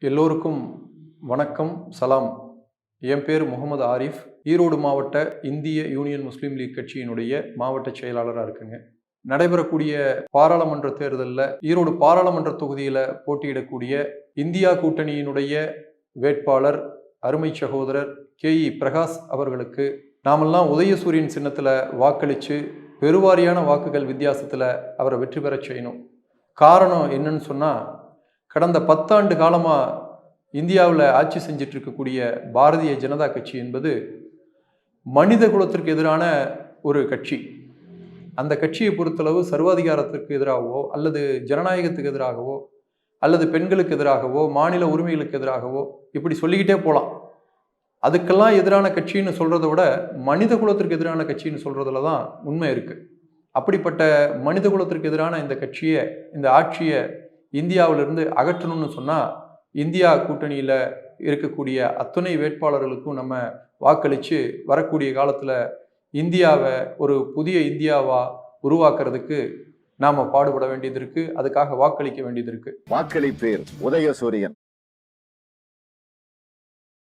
எல்லோருக்கும் வணக்கம் சலாம். என் பேர் முகமது ஆரிஃப். ஈரோடு மாவட்ட இந்திய யூனியன் முஸ்லீம் லீக் கட்சியினுடைய மாவட்ட செயலாளராக இருக்குங்க. நடைபெறக்கூடிய பாராளுமன்ற தேர்தலில் ஈரோடு பாராளுமன்ற தொகுதியில் போட்டியிடக்கூடிய இந்தியா கூட்டணியினுடைய வேட்பாளர் அருமை சகோதரர் கே. இ. பிரகாஷ் அவர்களுக்கு நாமெல்லாம் உதயசூரியன் சின்னத்தில் வாக்களித்து பெருவாரியான வாக்குகள் வித்தியாசத்தில் அவரை வெற்றி பெறச் செய்யணும். காரணம் என்னன்னு சொன்னால் கடந்த பத்தாண்டு காலமாக இந்தியாவில் ஆட்சி செஞ்சிட்டு இருக்கக்கூடிய பாரதிய ஜனதா கட்சி என்பது மனித குலத்திற்கு எதிரான ஒரு கட்சி. அந்த கட்சியை பொறுத்தளவு சர்வாதிகாரத்திற்கு எதிராகவோ அல்லது ஜனநாயகத்துக்கு எதிராகவோ அல்லது பெண்களுக்கு எதிராகவோ மாநில உரிமைகளுக்கு எதிராகவோ இப்படி சொல்லிக்கிட்டே போகலாம் அதுக்கெல்லாம் எதிரான கட்சின்னு சொல்கிறத விட மனித குலத்திற்கு எதிரான கட்சின்னு சொல்கிறதுல தான் உண்மை இருக்குது அப்படிப்பட்ட மனித குலத்திற்கு எதிரான இந்த கட்சியை இந்த ஆட்சியை இந்தியாவிலிருந்து அகற்றணும்னு சொன்னால் இந்தியா கூட்டணியில் இருக்கக்கூடிய அத்துணை வேட்பாளர்களுக்கும் நம்ம வாக்களித்து வரக்கூடிய காலத்தில் இந்தியாவை ஒரு புதிய இந்தியாவாக உருவாக்குறதுக்கு நாம் பாடுபட வேண்டியது இருக்குது அதுக்காக வாக்களிக்க வேண்டியது இருக்குது வாக்களிப்பேர் உதயசூரியன்.